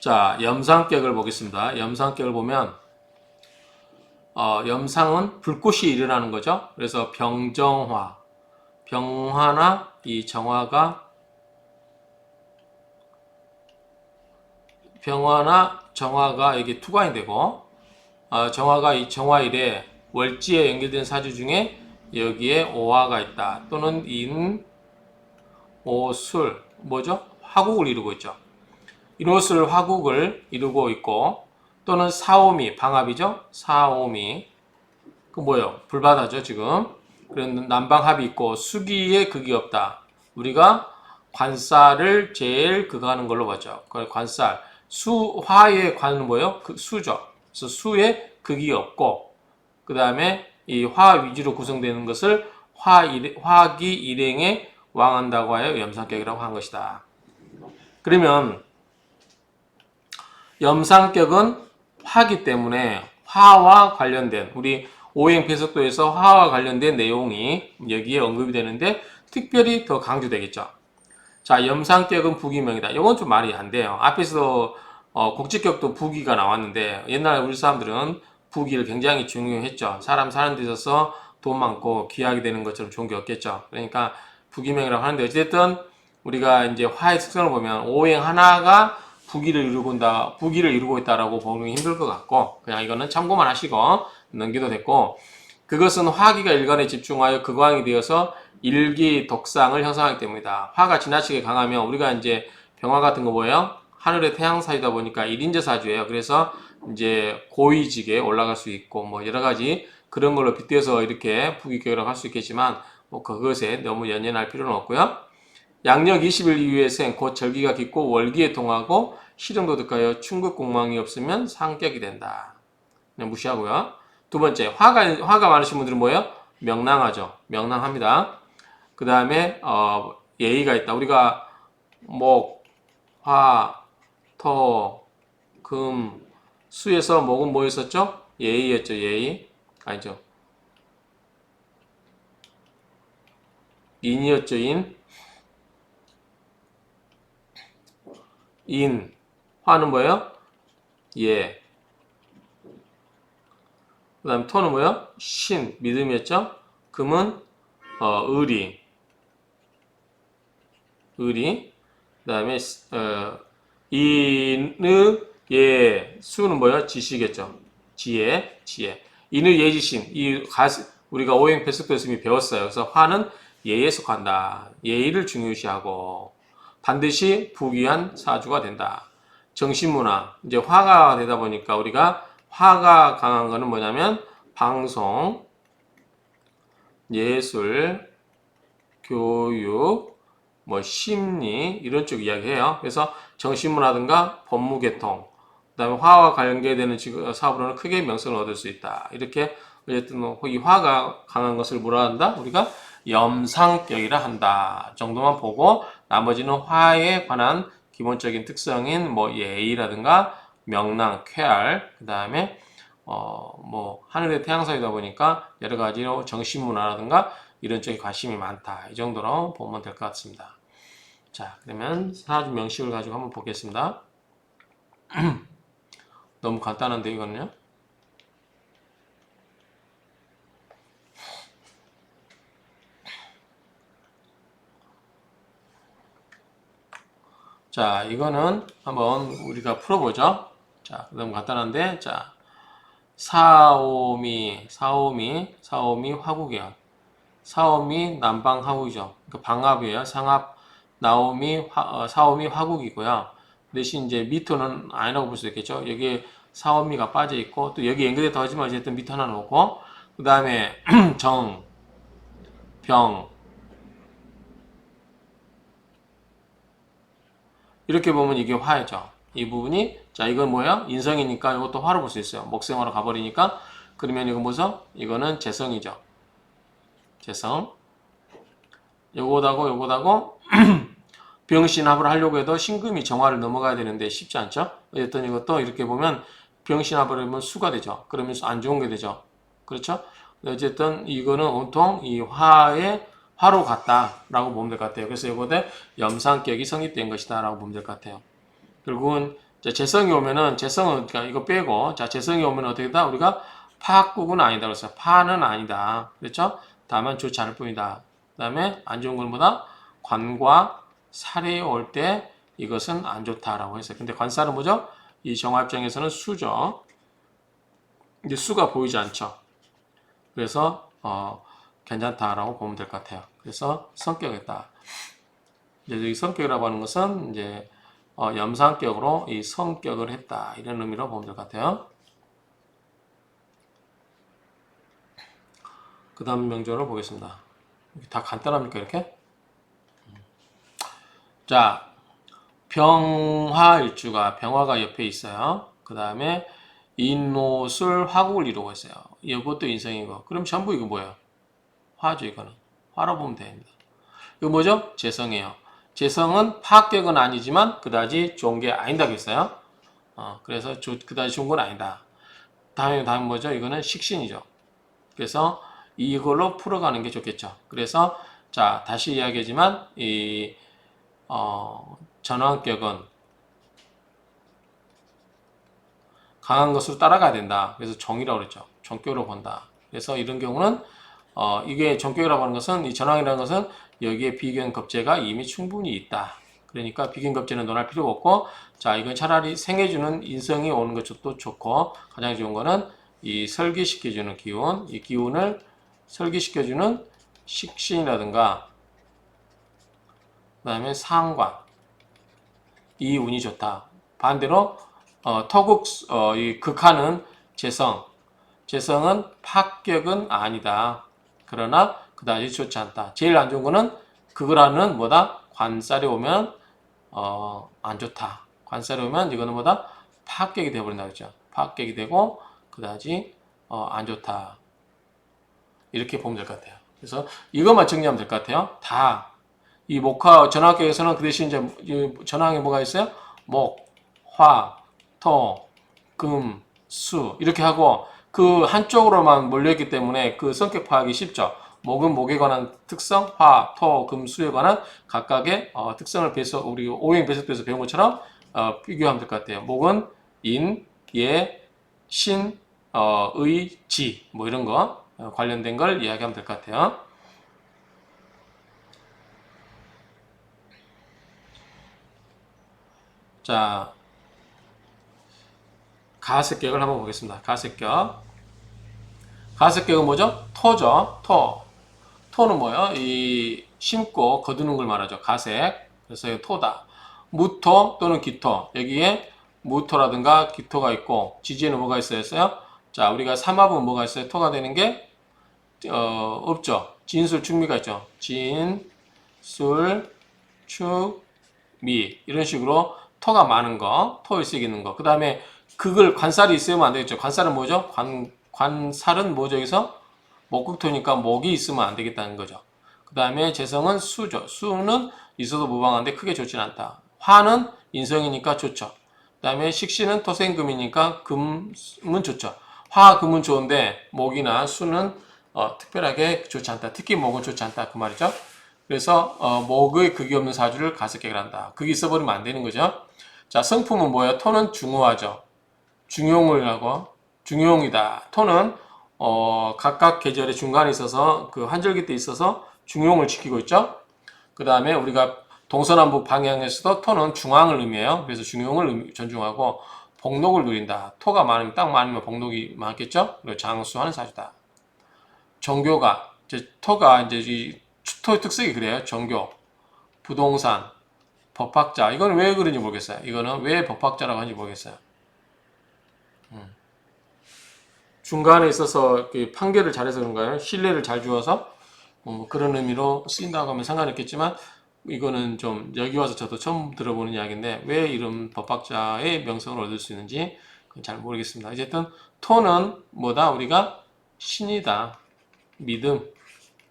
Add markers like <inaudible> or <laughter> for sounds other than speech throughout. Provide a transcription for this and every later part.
자, 염상격을 보겠습니다. 염상격을 보면 어, 염상은 불꽃이 일어나는 거죠. 그래서 병정화, 병화나 이 정화가 병화나 정화가 이게 투관이 되고 어, 정화가 이 정화일에 월지에 연결된 사주 중에 여기에 오화가 있다. 또는 인, 오술 뭐죠? 화국을 이루고 있죠. 인오술 화국을 이루고 있고 또는 사오미 방합이죠. 사오미 그 뭐예요? 불바다죠 지금. 그런 난방합이 있고 수기에 극이 없다. 우리가 관살을 제일 그거 하는 걸로 봤죠. 그 관살 수화의 관은 뭐예요? 그 수죠. 그래서 수에 극이 없고 그 다음에 이 화 위주로 구성되는 것을 화 일, 화기 일행에 왕한다고 하여 염상격이라고 한 것이다. 그러면 염상격은 화기 때문에 화와 관련된 우리 오행 배석도에서 화와 관련된 내용이 여기에 언급이 되는데 특별히 더 강조되겠죠. 자, 염상격은 부기명이다. 이건 좀 말이 안 돼요. 앞에서 어, 국지격도 부기가 나왔는데 옛날 우리 사람들은 부기를 굉장히 중요했죠. 사람 사는 데 있어서 돈 많고 귀하게 되는 것처럼 좋은 게 없겠죠. 그러니까 부기명이라고 하는데 어쨌든 우리가 이제 화의 특성을 보면 오행 하나가 부기를 이루고 있다, 부기를 이루고 있다라고 보기 힘들 것 같고 그냥 이거는 참고만 하시고 넘기도 됐고 그것은 화기가 일간에 집중하여 극왕이 되어서 일기 독상을 형성하기 때문이다. 화가 지나치게 강하면 우리가 이제 병화 같은 거 뭐예요? 하늘의 태양 사이다 보니까 일인제 사주예요. 그래서 이제 고위직에 올라갈 수 있고 뭐 여러 가지 그런 걸로 빗대서 이렇게 부기격이라고 할 수 있겠지만 뭐 그것에 너무 연연할 필요는 없고요. 양력 20일 이후의 생, 곧 절기가 깊고 월기에 통하고 실용도득하여 충격 공망이 없으면 상격이 된다. 그냥 무시하고요. 두 번째, 화가, 화가 많으신 분들은 뭐예요? 명랑하죠. 명랑합니다. 그 다음에, 어, 예의가 있다. 우리가 목, 화, 토, 금, 수에서 목은 뭐였었죠? 예의였죠, 예의. 아니죠. 인이었죠, 인. 인. 화는 뭐예요? 예. 그 다음 토는 뭐예요? 신. 믿음이었죠? 금은 어, 의리. 의리. 그 다음에 어, 인의 예. 수는 뭐예요? 지시겠죠? 지혜. 지혜. 인의 예지신. 이 가스, 우리가 오행 배석도에서 배웠어요. 그래서 화는 예에 속한다. 예의를 중요시하고 반드시 부귀한 사주가 된다. 정신문화 이제 화가 되다 보니까 우리가 화가 강한 거는 뭐냐면 방송, 예술, 교육, 뭐 심리 이런 쪽 이야기해요. 그래서 정신문화든가 법무계통, 그다음에 화와 관계되는 사업으로는 크게 명성을 얻을 수 있다. 이렇게 어쨌든 뭐이 화가 강한 것을 뭐라 한다? 우리가 염상격이라 한다. 정도만 보고 나머지는 화에 관한 기본적인 특성인 뭐 예의라든가 명랑, 쾌활, 그 다음에 어 뭐 하늘의 태양성이다 보니까 여러 가지로 정신문화라든가 이런 쪽에 관심이 많다. 이 정도로 보면 될 것 같습니다. 자, 그러면 사주 명식을 가지고 한번 보겠습니다. <clears throat> 너무 간단한데 이거는요? 자, 이거는 한번 우리가 풀어보죠. 자, 너무 간단한데, 자, 사오미, 사오미, 사오미 화국이요. 사오미 남방 화국이죠. 그 방합이에요. 상합 나오미 화, 어, 사오미 화국이고요. 대신 이제 미토는 아니라고 볼 수 있겠죠. 여기에 사오미가 빠져 있고 또 여기 연결돼 더하지만 어쨌든 미토 하나 놓고 그 다음에 <clears throat> 정, 병 이렇게 보면 이게 화죠. 이 부분이 자 이건 뭐야? 인성이니까 이것도 화로 볼 수 있어요. 목생화로 가버리니까 그러면 이거 뭐죠? 이거는 재성이죠. 재성. 요거다고 요거다고 <clears throat> 병신합을 하려고 해도 신금이 정화를 넘어가야 되는데 쉽지 않죠? 어쨌든 이것도 이렇게 보면 병신합을 하면 수가 되죠. 그러면 안 좋은 게 되죠. 그렇죠? 어쨌든 이거는 온통 이 화의 화로 같다라고 보면 될 것 같아요. 그래서 이거대 염상격이 성립된 것이다라고 보면 될 것 같아요. 결국은 자, 재성이 오면은 재성은 그러니까 이거 빼고 자, 재성이 오면 어떻게 다 우리가 파국은 아니다 그랬어요. 파는 아니다. 그렇죠? 다만 좋지 않을 뿐이다. 그다음에 안 좋은 건 뭐다? 관과 살이 올 때 이것은 안 좋다라고 했어요. 근데 관살은 뭐죠? 이 정화입장에서는 수죠. 이제 수가 보이지 않죠. 그래서 어, 괜찮다라고 보면 될 것 같아요. 그래서 성격이다. 이제 여기 성격이라고 하는 것은 이제 어, 염상격으로 이 성격을 했다 이런 의미로 보면 될 것 같아요. 그 다음 명절을 보겠습니다. 다 간단합니까 이렇게? 자, 병화일주가 병화가 옆에 있어요. 그 다음에 인노술 화국을 이루고 있어요. 이것도 인성이고. 그럼 전부 이거 뭐예요? 화죠 이거는. 화로 보면 됩니다. 이거 뭐죠? 재성이에요. 재성은 파격은 아니지만 그다지 좋은 게 아닌다고 했어요. 어, 그래서 조, 그다지 좋은 건 아니다. 다음에 다음 뭐죠? 이거는 식신이죠. 그래서 이걸로 풀어가는 게 좋겠죠. 그래서 자 다시 이야기하지만 이 어, 전환격은 강한 것으로 따라가야 된다. 그래서 정이라고 그랬죠. 정격으로 본다. 그래서 이런 경우는 어, 이게 정격이라고 하는 것은 이 전황이라는 것은 여기에 비견급제가 이미 충분히 있다. 그러니까 비견급제는 논할 필요가 없고 자 이건 차라리 생해주는 인성이 오는 것도 좋고 가장 좋은 거는 이 설기시켜주는 기운 이 기운을 설기시켜주는 식신이라든가 그 다음에 상관 이 운이 좋다. 반대로 어, 터국 어, 이 극하는 재성 재성은 파격은 아니다. 그러나 그다지 좋지 않다. 제일 안 좋은 거는 그거라는 뭐다? 관살이 오면 어, 안 좋다. 관살이 오면 이거는 뭐다? 파격이 되어버린다 그죠? 파격이 되고 그다지 어, 안 좋다. 이렇게 보면 될 것 같아요. 그래서 이것만 정리하면 될 것 같아요. 다 이 목화 전화학교에서는 그 대신 이제 이 전화항에 뭐가 있어요? 목, 화, 토, 금, 수 이렇게 하고 그 한쪽으로만 몰려있기 때문에 그 성격 파악이 쉽죠. 목은 목에 관한 특성, 화, 토, 금, 수에 관한 각각의 어, 특성을 배서 우리 오행 배석돼서 배운 것처럼 어, 비교하면 될 것 같아요. 목은 인, 예, 신, 어, 의, 지 뭐 이런 거 어, 관련된 걸 이야기하면 될 것 같아요. 자, 가색격을 한번 보겠습니다. 가색격. 가색격은 뭐죠? 토죠. 토. 토는 뭐예요? 이 심고 거두는 걸 말하죠. 가색. 그래서 이 토다. 무토 또는 기토. 여기에 무토라든가 기토가 있고 지지에는 뭐가 있어야 했어요? 자, 우리가 삼합은 뭐가 있어요? 토가 되는 게 어, 없죠. 진술 축미가 있죠. 진, 술, 축, 미 이런 식으로 토가 많은 거, 토일색 있는 거. 그 다음에 그걸 관살이 있으면 안 되겠죠. 관살은 뭐죠? 관, 관살은 뭐죠? 여기서 목국토니까 목이 있으면 안 되겠다는 거죠. 그 다음에 재성은 수죠. 수는 있어도 무방한데 크게 좋진 않다. 화는 인성이니까 좋죠. 그 다음에 식신은 토생금이니까 금은 좋죠. 화, 금은 좋은데 목이나 수는 어, 특별하게 좋지 않다. 특히 목은 좋지 않다. 그 말이죠. 그래서 어, 목의 극이 없는 사주를 가습격을 한다. 극이 있어버리면 안 되는 거죠. 자, 성품은 뭐예요? 토는 중후하죠. 중용을 하고 중용이다. 토는 어, 각각 계절의 중간에 있어서 그 한절기 때 있어서 중용을 지키고 있죠. 그 다음에 우리가 동서남북 방향에서도 토는 중앙을 의미해요. 그래서 중용을 전중하고 복록을 누린다. 토가 많으면 딱 많으면 복록이 많겠죠. 그리고 장수하는 사주다. 정교가 이제 토가 이제 이 토의 특색이 그래요. 정교, 부동산, 법학자. 이거는 왜 그런지 모르겠어요. 이거는 왜 법학자라고 하는지 모르겠어요. 음. 중간에 있어서 그 판결을 잘해서 그런가요? 신뢰를 잘 주어서 어, 그런 의미로 쓰인다고 하면 상관없겠지만 이거는 좀 여기 와서 저도 처음 들어보는 이야기인데 왜 이런 법학자의 명성을 얻을 수 있는지 잘 모르겠습니다. 어쨌든 토는 뭐다? 우리가 신이다. 믿음.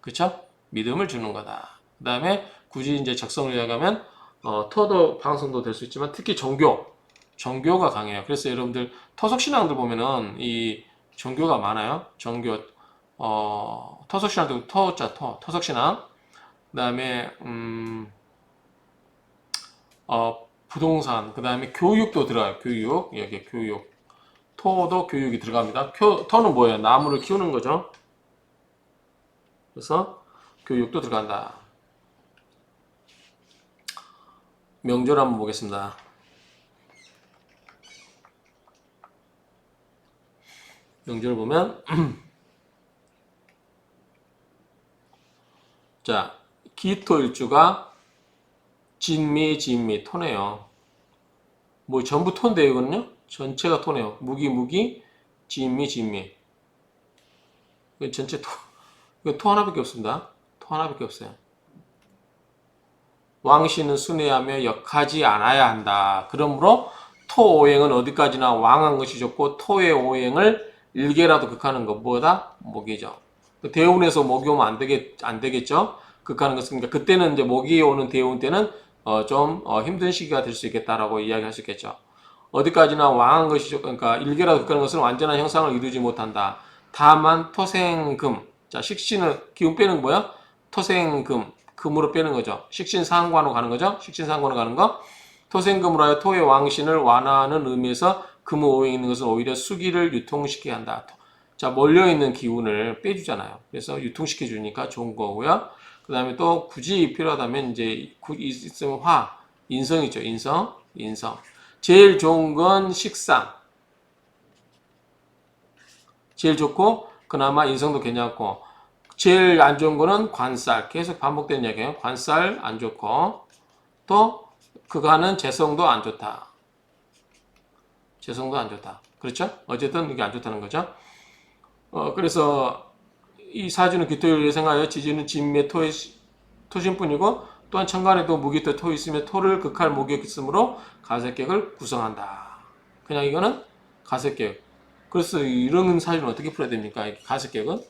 그쵸? 믿음을 주는 거다. 그 다음에 굳이 이제 적성을 이야기하면 어, 토도 방송도 될 수 있지만 특히 종교. 종교가 강해요. 그래서 여러분들 토속 신앙들 보면은 이 종교가 많아요. 종교 어, 토속 신앙도 토자 토 토속 신앙. 그다음에 음, 어, 부동산, 그 다음에 교육도 들어가요. 교육. 여기 교육. 토도 교육이 들어갑니다. 표, 토는 뭐예요? 나무를 키우는 거죠. 그래서 교육도 들어간다. 명절 한번 보겠습니다. 명절 보면 <clears throat> 자 기토 일주가 진미 진미 토네요. 뭐 전부 토인데 이거는요? 전체가 토네요. 무기 무기 진미 진미. 전체 토. 토 하나밖에 없습니다. 토 하나밖에 없어요. 왕씨는 순회하며 역하지 않아야 한다. 그러므로 토 오행은 어디까지나 왕한 것이 좋고 토의 오행을 일개라도 극하는 것보다 목이죠. 그 대운에서 목이 오면 안 되겠 안 되겠죠. 극하는 것은 그러니까 그때는 이제 목이 오는 대운 때는 어, 좀 어, 힘든 시기가 될 수 있겠다라고 이야기할 수 있겠죠. 어디까지나 왕한 것이 좋 그러니까 일개라도 극하는 것은 완전한 형상을 이루지 못한다. 다만 토생금 자 식신을 기운 빼는 뭐야? 토생금 금으로 빼는 거죠. 식신 상관으로 가는 거죠. 식신 상관으로 가는 거. 토생금으로 하여 토의 왕신을 완화하는 의미에서 오행이 있는 것은 오히려 수기를 유통시켜야 한다. 자, 몰려있는 기운을 빼주잖아요. 그래서 유통시켜 주니까 좋은 거고요. 그 다음에 또 굳이 필요하다면 이제 구- 있으면 화, 인성이죠. 인성, 인성. 제일 좋은 건 식상. 제일 좋고, 그나마 인성도 괜찮고, 제일 안 좋은 거는 관살. 계속 반복되는 얘기예요. 관살 안 좋고, 또 그가는 재성도 안 좋다. 재성도 안 좋다. 그렇죠? 어쨌든 이게 안 좋다는 거죠. 어, 그래서 이 사주는 기토를 예생하여 지지는 진매 토의 토신뿐이고 또한 천간에도 무기토 토 있으며 토를 극할 목이 있으므로 가세격을 구성한다. 그냥 이거는 가세격. 그래서 이런 사주는 어떻게 풀어야 됩니까? 이 가세격은?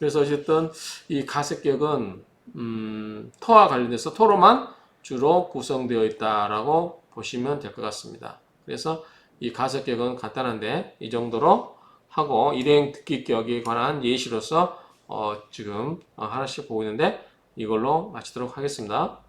그래서 어쨌든 이 가세격은 음, 토와 관련돼서 토로만 주로 구성되어 있다라고 보시면 될 것 같습니다. 그래서 이 가세격은 간단한데 이 정도로 하고 일행 특기격에 관한 예시로서 어, 지금 어, 하나씩 보고 있는데 이걸로 마치도록 하겠습니다.